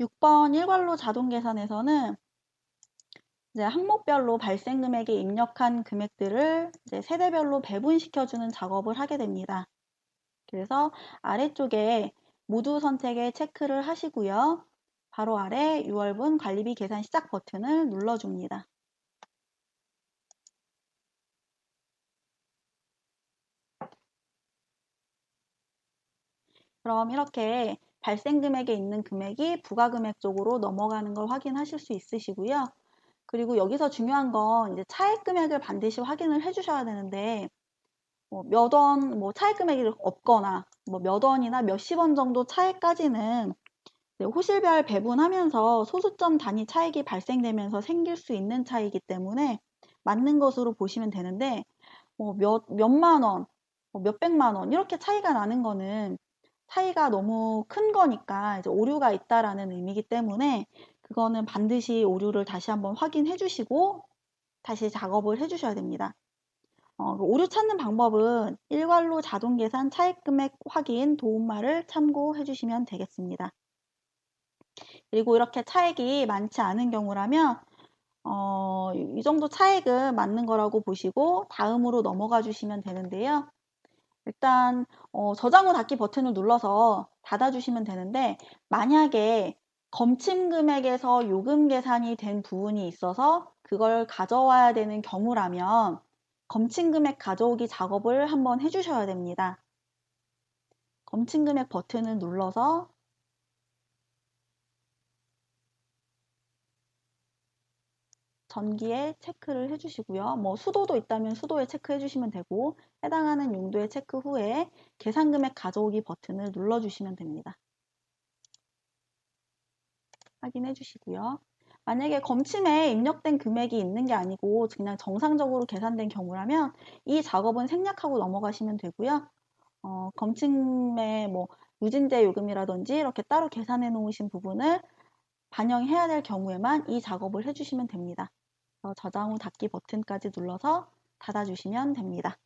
6번 일괄로 자동 계산에서는 이제 항목별로 발생 금액에 입력한 금액들을 이제 세대별로 배분시켜주는 작업을 하게 됩니다. 그래서 아래쪽에 모두 선택에 체크를 하시고요. 바로 아래 6월분 관리비 계산 시작 버튼을 눌러줍니다. 그럼 이렇게 발생 금액에 있는 금액이 부가금액 쪽으로 넘어가는 걸 확인하실 수 있으시고요. 그리고 여기서 중요한 건 이제 차액 금액을 반드시 확인을 해 주셔야 되는데 뭐몇 원, 뭐 차액 금액이 없거나 뭐 몇 원이나 몇십 원 정도 차액까지는 호실별 배분하면서 소수점 단위 차익이 발생되면서 생길 수 있는 차이기 때문에 맞는 것으로 보시면 되는데 뭐 몇, 몇만 원, 뭐 몇백만 원 이렇게 차이가 나는 거는 차이가 너무 큰 거니까 이제 오류가 있다라는 의미이기 때문에 그거는 반드시 오류를 다시 한번 확인해 주시고 다시 작업을 해 주셔야 됩니다. 어, 그 오류 찾는 방법은 일괄로 자동 계산 차액 금액 확인 도움말을 참고해 주시면 되겠습니다. 그리고 이렇게 차액이 많지 않은 경우라면 어, 이 정도 차액은 맞는 거라고 보시고 다음으로 넘어가 주시면 되는데요. 일단 어, 저장 후 닫기 버튼을 눌러서 닫아주시면 되는데 만약에 검침 금액에서 요금 계산이 된 부분이 있어서 그걸 가져와야 되는 경우라면 검침 금액 가져오기 작업을 한번 해주셔야 됩니다. 검침 금액 버튼을 눌러서 전기에 체크를 해주시고요. 뭐 수도도 있다면 수도에 체크해 주시면 되고 해당하는 용도에 체크 후에 계산 금액 가져오기 버튼을 눌러주시면 됩니다. 확인해 주시고요. 만약에 검침에 입력된 금액이 있는 게 아니고 그냥 정상적으로 계산된 경우라면 이 작업은 생략하고 넘어가시면 되고요. 어, 검침에 뭐 누진제 요금이라든지 이렇게 따로 계산해 놓으신 부분을 반영해야 될 경우에만 이 작업을 해주시면 됩니다. 저장 후 닫기 버튼까지 눌러서 닫아주시면 됩니다.